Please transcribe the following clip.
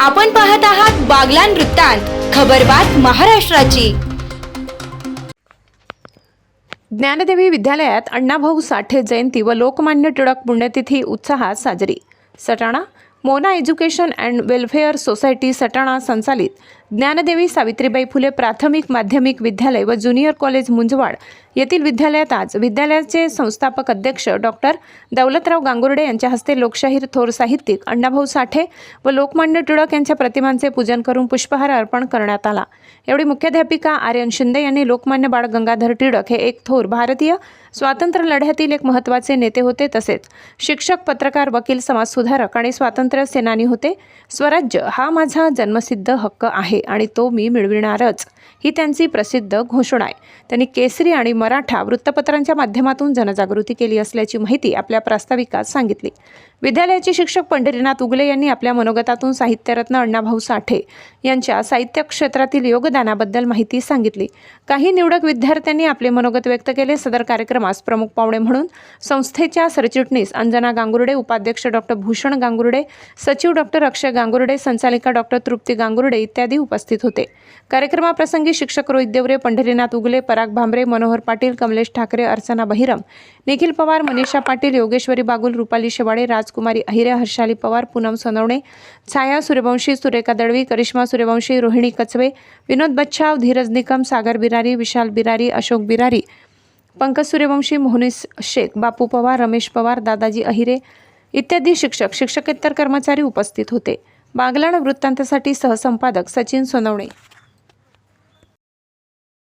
आपण पाहत आहात बागलान वृत्तांत खबरबात महाराष्ट्राची. ज्ञानदेवी विद्यालयात अण्णाभाऊ साठे जयंती व लोकमान्य टिळक पुण्यतिथी उत्साहात साजरी. Satana Mona education and welfare society Satana संचालित. ज्ञानदेवी सावित्रीबाई फुले प्राथमिक माध्यमिक विद्यालय व ज्युनियर कॉलेज मुंजवाड येथील विद्यालयात आज विद्यालयाचे संस्थापक अध्यक्ष डॉक्टर दौलतराव गांगुर्डे यांच्या हस्ते लोकशाहीर थोर साहित्यिक अण्णाभाऊ साठे व लोकमान्य टिळक यांच्या प्रतिमांचे पूजन करून पुष्पहार अर्पण करण्यात आला. एवढी मुख्याध्यापिका आर्यन शिंदे यांनी लोकमान्य बाळ गंगाधर टिळक हे एक थोर भारतीय स्वातंत्र्य लढ्यातील एक महत्त्वाचे नेते होते तसेच शिक्षक पत्रकार वकील समाजसुधारक आणि स्वातंत्र्य सेनानी होते. स्वराज्य हा माझा जन्मसिद्ध हक्क आहे आणि तो मी मिळविणारच. ही त्यांची प्रसिद्ध घोषणा आहे. त्यांनी केसरी आणि मराठा वृत्तपत्रांच्या माध्यमातून जनजागृती केली असल्याची माहिती आपल्या प्रास्ताविकात सांगितली. विद्यालयाचे शिक्षक पंढरीनाथ उगले यांनी आपल्या मनोगतातून साहित्यरत्न अण्णाभाऊ साठे यांच्या साहित्य क्षेत्रातील योगदानाबद्दल माहिती सांगितली. काही निवडक विद्यार्थ्यांनी आपले मनोगत व्यक्त केले. सदर कार्यक्रमास प्रमुख पाहुणे म्हणून संस्थेच्या सरचिटणीस अंजना गांगुर्डे उपाध्यक्ष डॉक्टर भूषण गांगुर्डे सचिव डॉक्टर अक्षय गांगुर्डे संचालिका डॉक्टर तृप्ती गांगुर्डे इत्यादी उपस्थित होते. कार्यक्रमाप्रसंगी शिक्षक रोहित देवरे पंढरीनाथ उगले पराग भांबरे मनोहर पाटील कमलेश ठाकरे अर्चना बहिरम निखिल पवार मनीषा पाटील योगेश्वरी बागुल रुपाली शेवाडे राजकुमारी अहिरे हर्षाली पवार पूनम सोनवणे छाया सूर्यवंशी सुरेखा दळवी करिश्मा सूर्यवंशी रोहिणी कचवे विनोद बच्छाव धीरज निकम सागर बिरारी विशाल बिरारी अशोक बिरारी पंकज सूर्यवंशी मोहनीस शेख बापू पवार रमेश पवार दादाजी अहिरे इत्यादी शिक्षक शिक्षकेतर कर्मचारी उपस्थित होते. बागलाण वृत्तांतासाठी सहसंपादक सचिन सोनवणे.